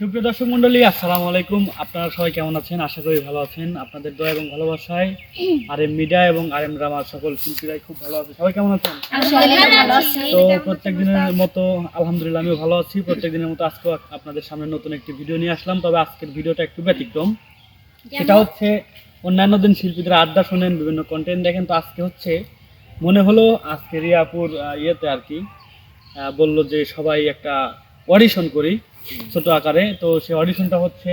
সুপ্রিয় দর্শক মন্ডলী আসসালামু আলাইকুম। আপনারা সবাই কেমন আছেন? আশা করি ভালো আছেন। আপনাদের দয়া এবং ভালোবাসায় আর এম মিডিয়া এবং আর এম ড্রামার সকল শিল্পীরাই খুব ভালো আছে। সবাই কেমন আছেন? তো প্রত্যেক দিনের মতো আলহামদুলিল্লাহ আমিও ভালো আছি। প্রত্যেক দিনের মতো আজকে আপনাদের সামনে নতুন একটি ভিডিও নিয়ে আসলাম। তবে আজকের ভিডিওটা একটু ব্যতিক্রম। সেটা হচ্ছে অন্যান্য দিন শিল্পীদের আড্ডা শোনেন বিভিন্ন কন্টেন্ট দেখেন। তো আজকে হচ্ছে মনে হলো আজকে রিয়াপুর ইয়েতে আর কি বলল যে সবাই একটা অডিশন করি। ছোট আকারে। তো সেই অডিশনটা হচ্ছে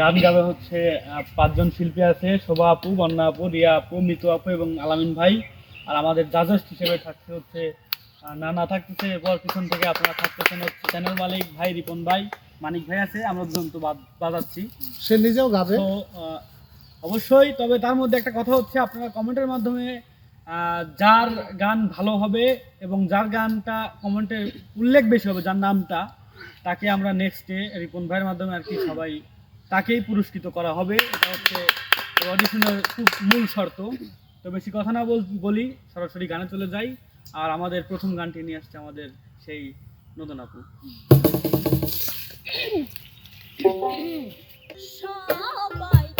গান গাবে হচ্ছে পাঁচজন শিল্পী আছে শোভা আপু বন্যা আপু রিয়া আপু মিতু আপু এবং আলামিন ভাই। আর আমাদের জাজেস হিসেবে থাকছে হচ্ছে নানা থাকতেছে। এরপর পিছন থেকে আপনারা থাকতেছেন হচ্ছে চ্যানেল মালিক ভাই রিপন ভাই মানিক ভাই আছে। আমরা দুজন তো বাজাচ্ছি। সে নিজেও গাবে। তো অবশ্যই তবে তার মধ্যে একটা কথা হচ্ছে আপনারা কমেন্টের মাধ্যমে যার গান ভালো হবে এবং যার গানটা কমেন্টে উল্লেখ বেশি হবে যার নামটা তাকে আমরা নেক্সট ডে রিপন ভাইয়ের মাধ্যমে আর কি সবাই তাকেই পুরস্কৃত করা হবে। এটা হচ্ছে অডিশনের খুব মূল শর্ত। তো বেশি কথা না বল সরাসরি গানে চলে যাই। আর আমাদের প্রথম গানটি নিয়ে আসছে আমাদের সেই নতুন আপু। সবাইকে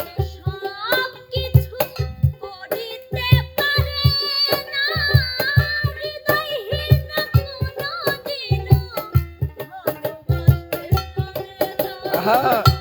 পারে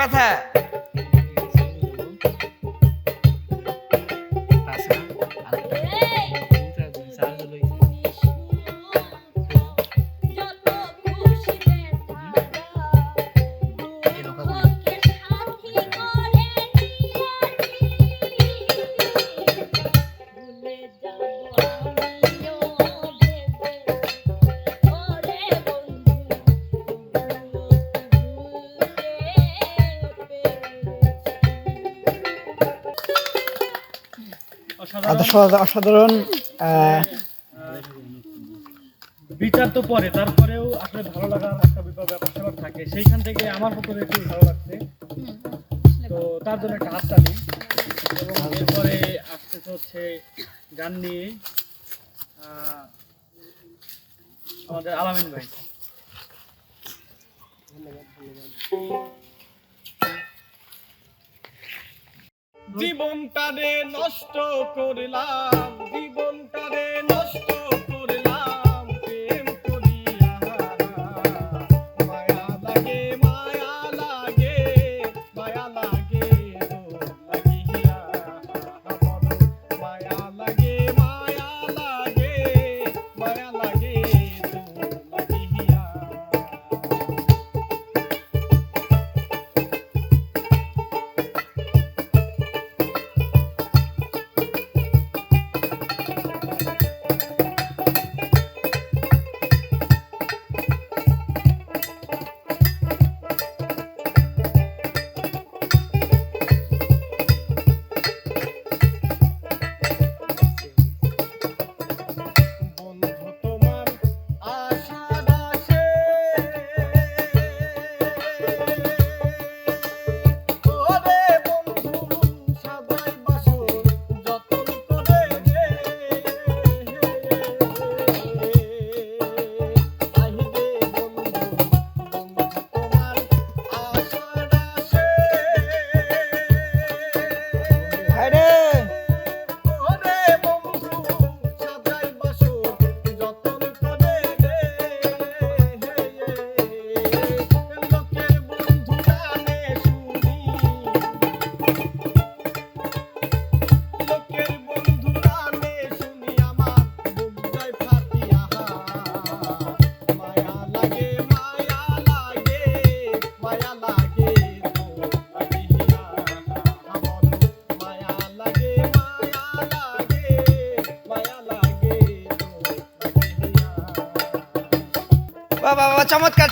ব্যথা। অসাধারণ। বিচার তো পরে তারপরেও আসলে ভালো লাগার একটা ব্যাপার স্যাপার থাকে। সেইখান থেকে আমার পক্ষে একটু ভালো লাগছে। তো তার জন্য একটা হাত তালি এবং এরপরে আসতেছে হচ্ছে গান নিয়ে আমাদের আলামিন ভাই। জীবনটারে নষ্ট করলাম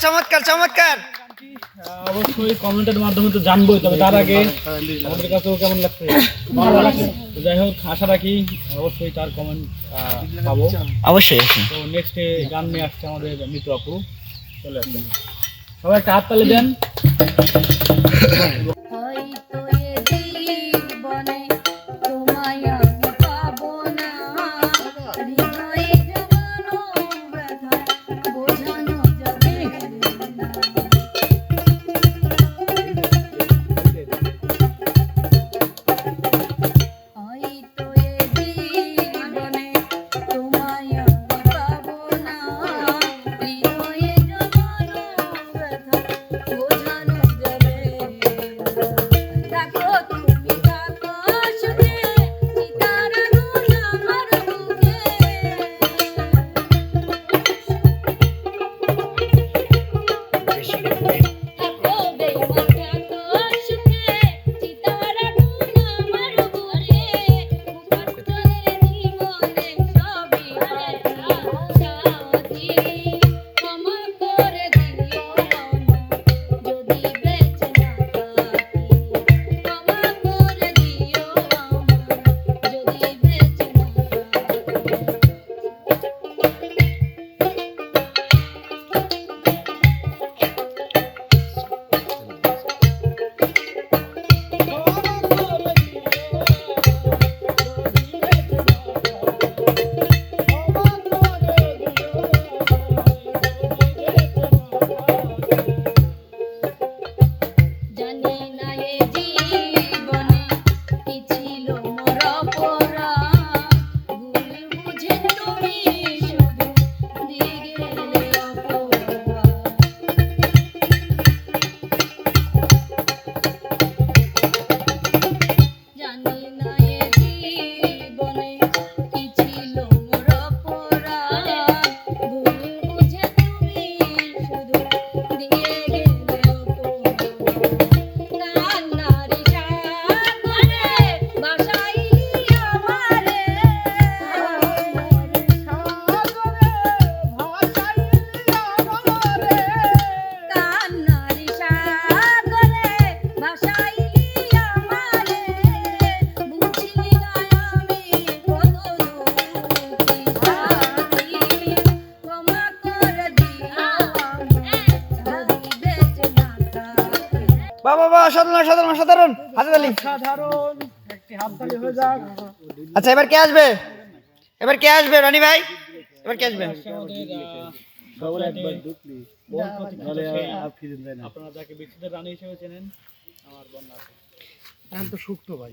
চমৎকার চমৎকার। অবশ্যই কমেন্টের মাধ্যমে তো জানবোই তবে তার আগে আমাদের কাছেও কেমন লাগছে? ভালো লাগছে? যাই হোক আশা রাখি অবশ্যই তার কমেন্ট পাবো। অবশ্যই তো নেক্সট গান নিয়ে আসছে আমাদের মিত্র আপু। চলে আসবেন সবাই একটা হাত তালে দেন। বাহ অসাধারণ অসাধারণ অসাধারণ। হাতে তালি সাধারণ একটি হাত তালি হয়ে যাক আচ্ছা এবার কে আসবে? এবার কে আসবে রনি ভাই? এবার কে আসবে? আপনারা যাকে বিচ্ছেদের রানী হিসেবে চেনেন আমার বন্যা তো শুক্তো ভাই।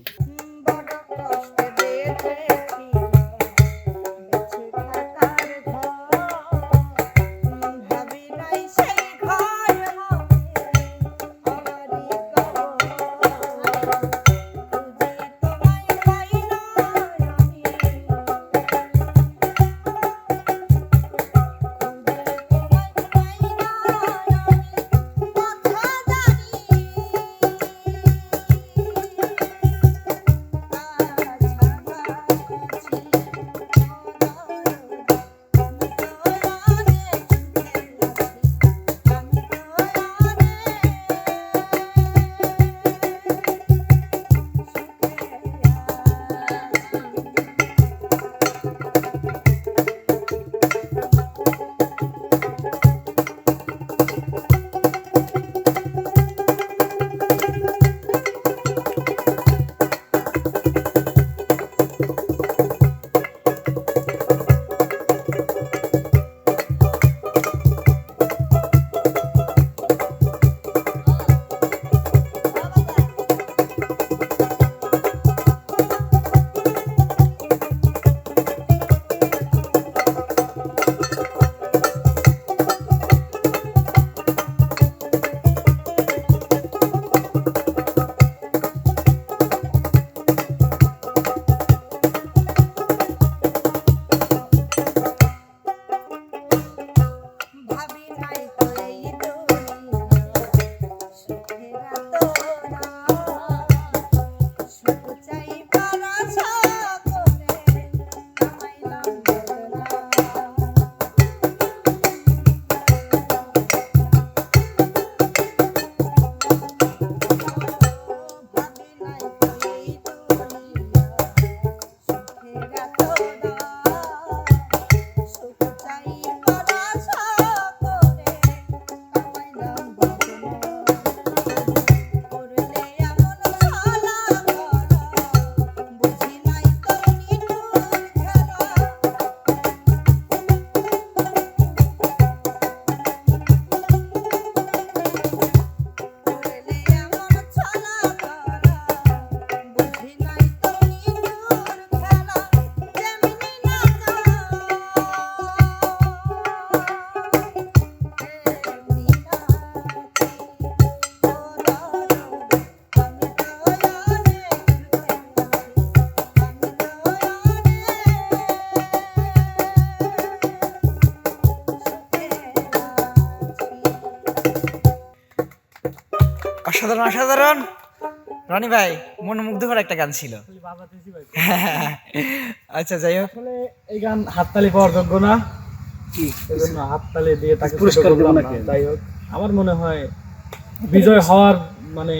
অসাধারণ অসাধারণ। রনি ভাই মনোমুগ্ধকর একটা গান ছিল। আচ্ছা যাই হোক। এই গান হাততালি পাওয়ার যোগ্য না। এই জন্য হাততালি দিয়ে তাকে পুরস্কার দেবো না। যাই হোক আমার মনে হয় বিজয় হওয়ার মানে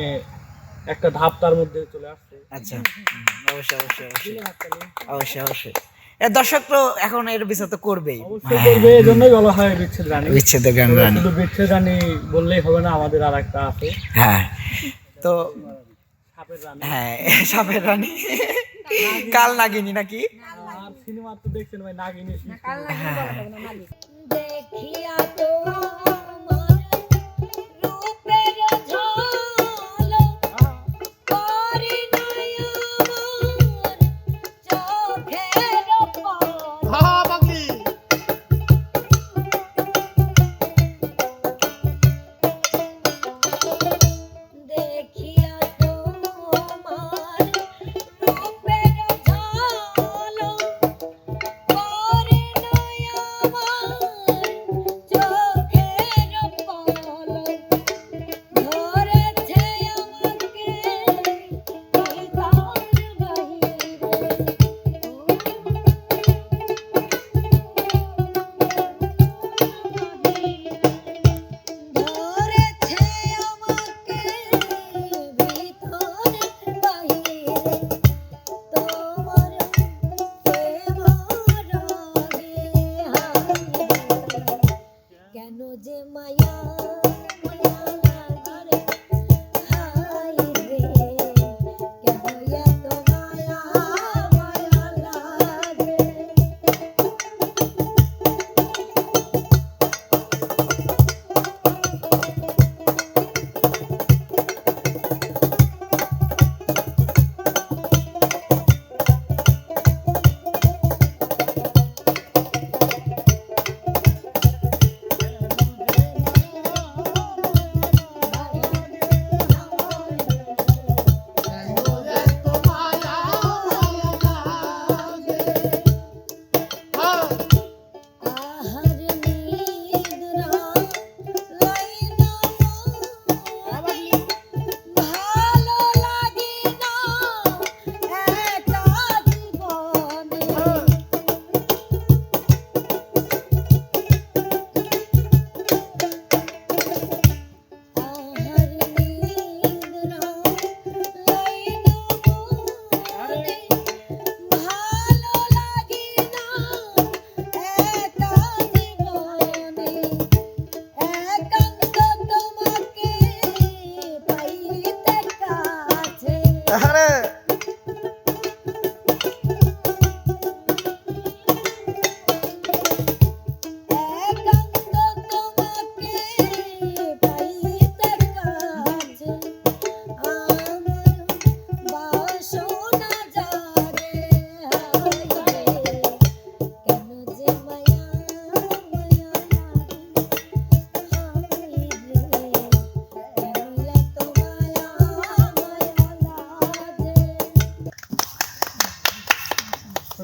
একটা ধাপ তার মধ্যে চলে আসছে। আচ্ছা। অবশ্যই অবশ্যই অবশ্যই। অবশ্যই অবশ্যই। দর্শক তো এখন এর বিচার তো করবেই। করবে এই জন্যই বলা হয় বিচ্ছেদ রানী। বিচ্ছেদ গান রানী। শুধু বিচ্ছেদ রানী বললেই হবে না আমাদের আর একটা আছে। হ্যাঁ। তো সাপের রানী। হ্যাঁ সাপের রানী। কাল নাগিনী নাকি? আর সিনেমা তো দেখছেন ভাই নাগিনী দেখিয়া তোমার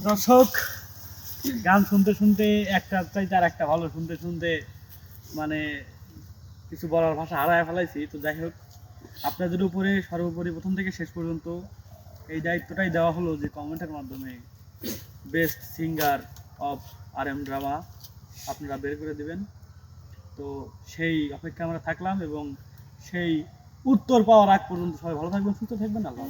দর্শক, গান শুনতে শুনতে একটা চাইতে আর একটা ভালো শুনতে শুনতে মানে কিছু বলার ভাষা হারায় ফেলাইছি তো যাই হোক, আপনাদের উপরে সর্বোপরি প্রথম থেকে শেষ পর্যন্ত এই দায়িত্বটাই দেওয়া হলো যে কমেন্টের মাধ্যমে best singer of R M drama আপনারা বের করে দিবেন তো সেই অপেক্ষা আমরা থাকলাম এবং সেই উত্তর পাওয়ার আগ পর্যন্ত সবাই ভালো থাকবেন, সুস্থ থাকবেন, আল্লাহ।